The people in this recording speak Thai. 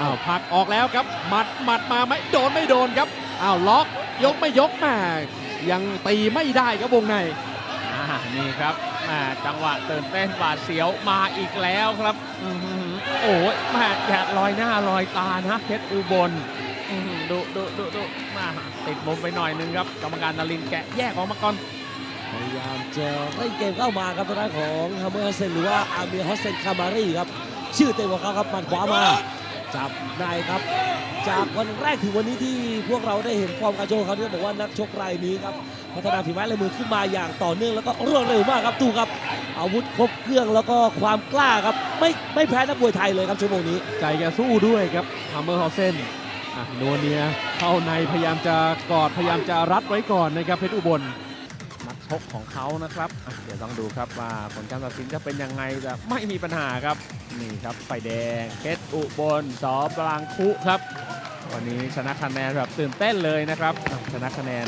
อ้าวผลักออกแล้วครับ หมัดหมัดมาไหมโดนไม่โดนครับอ้าวล็อกยกไม่ยกแม่ยังตีไม่ได้ครับวงในอ่านี่ครับแหม่จังหวะตื่นเต้นหวาดเสียวมาอีกแล้วครับอื้อหือโอ้ยแหม่อย่าลอยหน้าลอยตานะเพชรอุบลอื้อหือดูดูดูดูมาติดมุมไปหน่อยนึงครับกรรมการนารินทร์แกะแยกออกมาก่อนพยายามจะเล่นเกมเข้ามาครับทางด้านของฮัมเมอร์ฮัสเซนหรือว่าอาเมียฮัสเซนคามารีครับ ชื่อเต็มของเขาครับหมัดขวามา จับได้ครับ จากวันแรกถึงวันนี้ที่พวกเราได้เห็นฟอร์มการชกของเขาที่บอกว่านักชกรายนี้ครับพัฒนาฝีไม้ลายมือขึ้นมาอย่างต่อเนื่องแล้วก็รวดเร็วมากครับตูครับ อาวุธครบเครื่องแล้วก็ความกล้าครับ ไม่ไม่แพ้นักมวยไทยเลยครับชั่วโมงนี้ ใจแกสู้ด้วยครับฮัมเมอร์ฮอเซนอะนวเนียเข้าในพยายามจะกอดพยายามจะรัดไว้ก่อนนะครับเพชรอุบล นักชกของเขานะครับ เดี๋ยวต้องดูครับว่าผลการตัดสินจะเป็นยังไงจะไม่มีปัญหาครับ นี่ครับไฟแดงเพชรอุบลสอบลางคุครับ วันนี้ชนะคะแนนแบบตื่นเต้นเลยนะครับชนะคะแนน